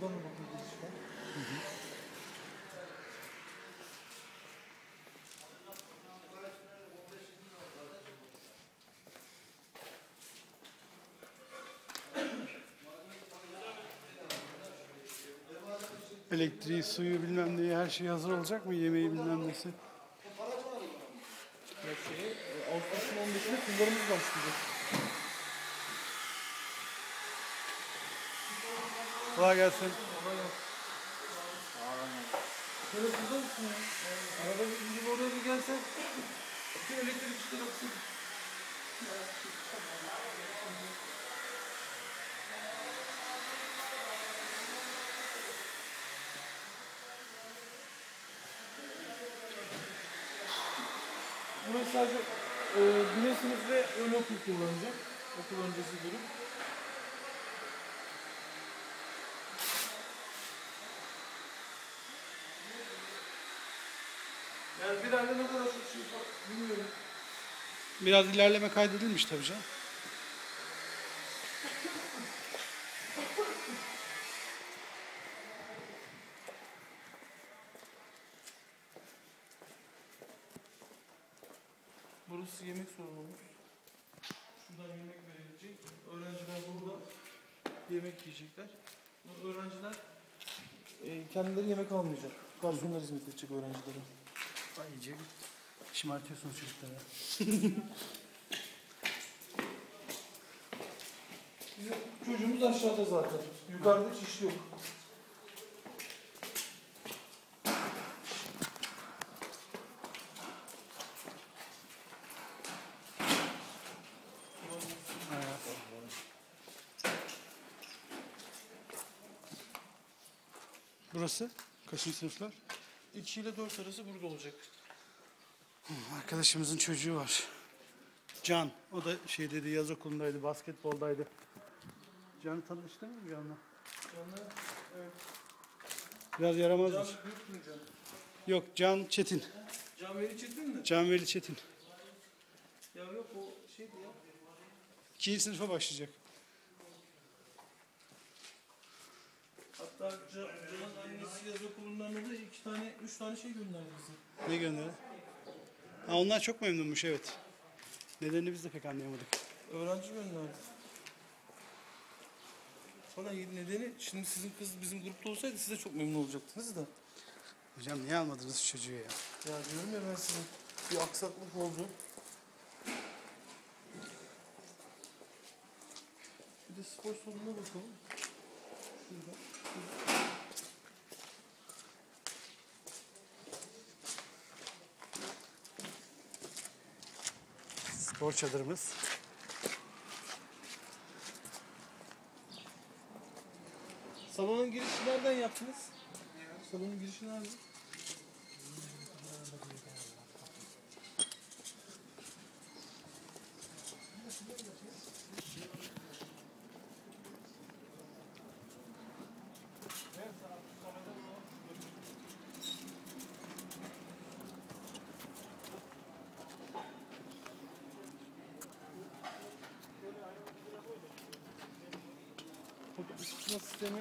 Buradan da bakabiliriz işte. Elektriği, suyu bilmem neyi her şey hazır olacak mı? Yemeği bilmem nesi. Ya şey, Ağustos'un 15'inde kullarımız başlayacak. Kolay gelsin. Şöyle burada mısın ya? Arada bir bizim oraya bir gelsen. Bir elektrik çıkarırsın. Burası sadece e, sınıf ve ön okul kullanacak. Okul öncesi durum. Yani bir ayda ne kadar bilmiyorum. Biraz ilerleme kaydedilmiş tabii canım. Burası yemek sorumluluğumuz. Şuradan yemek verilecek. Öğrenciler burada yemek yiyecekler. Öğrenciler e, kendileri yemek almayacak. Garsonlar hizmet edecek öğrencilere. Ay iyice şımartıyorsunuz çocukları. Bizim çocuğumuz aşağıda zaten. Yukarıda hiç iş yok. Burası kaçıncı sınıflar? 2 ile 4 arası burada olacak. Arkadaşımızın çocuğu var. Can. O da şey dedi yaz okulundaydı, basketboldaydı. Can'ı tanıştın mı Can'la? Canlar, evet. Biraz yaramazdır. Can büyük mü Can? Yok Can Çetin. Can Veli Çetin mi? Can Veli Çetin. Ya yok o şeydi ya. İkinci sınıfa başlayacak. Hatta Ca- Can'ın annesi yaz okulundan da iki tane, üç tane şey gönderdi bize. Ne gönderdi? Ha, onlar çok memnunmuş evet. Nedenini biz de pek anlayamadık. Öğrenci gönderdi. Valla nedeni şimdi sizin kız bizim grupta olsaydı siz de çok memnun olacaktınız da. Hocam niye almadınız şu çocuğu ya? Ya diyorum ya ben sizin bir aksaklık oldu. Bir de spor salonuna bakalım. Spor çadırımız. Salonun girişi nereden yaptınız? Salonun girişi nerede? Bakın ısıtma sistemi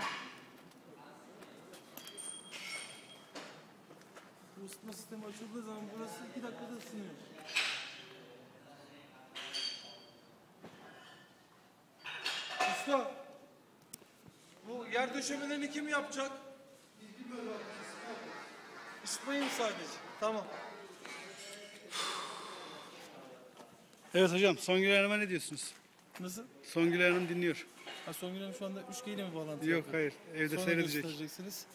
Bu ısıtma sistemi açıldığı zaman burası 2 dakikada ısınıyor. Usta, bu yer döşemelerini kim yapacak? Isıtmayı sadece? Tamam. Evet hocam Songül Hanım'a ne diyorsunuz? Nasıl? Songül Hanım dinliyor. Ha, Songül Hanım şu anda 3G ile mi bağlantı Yok yapıyor? hayır evde Sonra seyredecek. göstereceksiniz.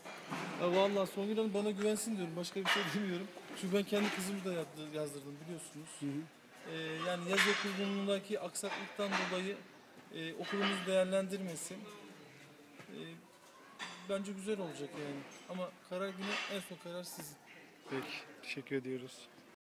Ya vallahi Songül Hanım bana güvensin diyorum. Başka bir şey demiyorum. Çünkü ben kendi kızımı da yazdı- yazdırdım biliyorsunuz. Ee, yani yaz okulundaki aksaklıktan dolayı e, okulumuz değerlendirmesin. Ee, bence güzel olacak yani. Ama karar günü en son karar sizin. Peki teşekkür ediyoruz.